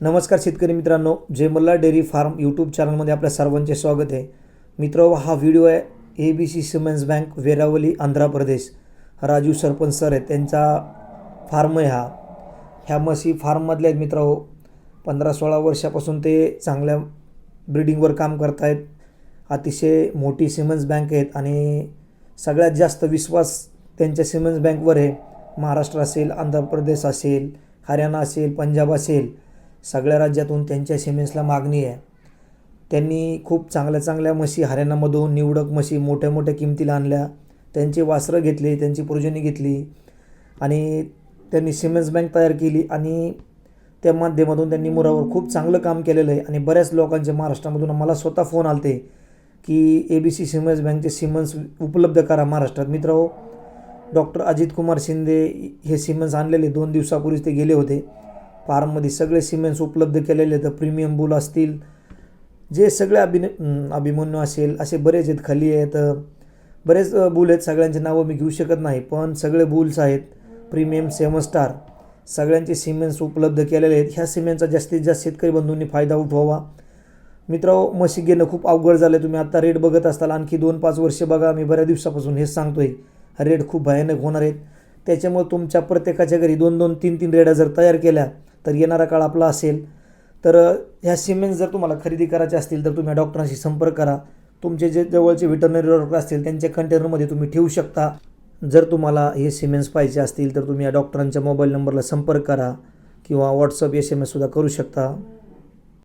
नमस्कार शेतकरी मित्रांनो Jai Malla dairy farm YouTube चॅनलमध्ये आपल्या सर्वांचे स्वागत आहे. मित्र हा व्हिडिओ आहे A B C cements bank Veravali Andhra Pradesh. Raju sarpanch sir आहेत त्यांचा फार्म आहे हा. ह्या म्हशी फार्ममधल्या आहेत मित्र हो, पंधरा सोळा वर्षापासून ते चांगल्या ब्रिडिंगवर काम करत आहेत अतिशय मोठी सिमेंट्स बँक आहेत आणि सगळ्यात जास्त विश्वास त्यांच्या सिमेंट्स बँकवर आहे. महाराष्ट्र असेल आंध्र प्रदेश असेल हरियाणा असेल पंजाब असेल सगळ्या राज्यातून त्यांच्या सिमेंट्सला मागणी आहे. त्यांनी खूप चांगल्या चांगल्या म्हशी हरियाणामधून निवडक म्हशी मोठ्या मोठ्या किमतीला आणल्या. त्यांची वासरं घेतली त्यांची प्रोजनी घेतली आणि त्यांनी सिमेंट्स बँक तयार केली आणि त्या माध्यमातून त्यांनी मुरावर खूप चांगलं काम केलेलं आहे. आणि बऱ्याच लोकांचे महाराष्ट्रामधून मला स्वतः फोन आलते की ए बी सी सिमेंट्स बँकचे सिमेंट्स उपलब्ध करा महाराष्ट्रात. मित्र डॉक्टर अजित कुमार शिंदे हे सिमेंट्स आणलेले. दोन दिवसापूर्वीच ते गेले होते. फार्ममध्ये सगळे सिमेंट्स उपलब्ध केलेले तर प्रीमियम बुल असतील जे सगळे अभिन अभिमन्यू असेल असे बरेच आहेत खाली आहेत बरेच बुल आहेत सगळ्यांची नावं मी घेऊ शकत नाही पण सगळे बुल्स आहेत प्रीमियम सेवन स्टार सगळ्यांचे सिमेंट्स उपलब्ध केलेले आहेत. ह्या सिमेंटचा जास्तीत जास्त शेतकरी बंधूंनी फायदा उठवावा. मित्र म्हशी घेणं खूप अवघड झालं तुम्ही आता रेट बघत असताल आणखी दोन पाच वर्षे बघा मी बऱ्याच दिवसापासून हेच सांगतो आहे रेट खूप भयानक होणार आहेत. त्याच्यामुळे तुमच्या प्रत्येकाच्या घरी दोन दोन तीन तीन रेड्या जर तयार केल्या तर येणारा काळ आपला असेल. तर ह्या सिमेंट्स जर तुम्हाला खरेदी करायचे असतील तर तुम्ही डॉक्टरांशी संपर्क करा. तुमचे जे जवळचे व्हेटरनरी डॉक्टर असतील त्यांच्या कंटेनरमध्ये तुम्ही ठेवू शकता. जर तुम्हाला हे सिमेंट्स पाहिजे असतील तर तुम्ही या डॉक्टरांच्या मोबाईल नंबरला संपर्क करा किंवा व्हॉट्सअप एस एम एससुद्धा करू शकता.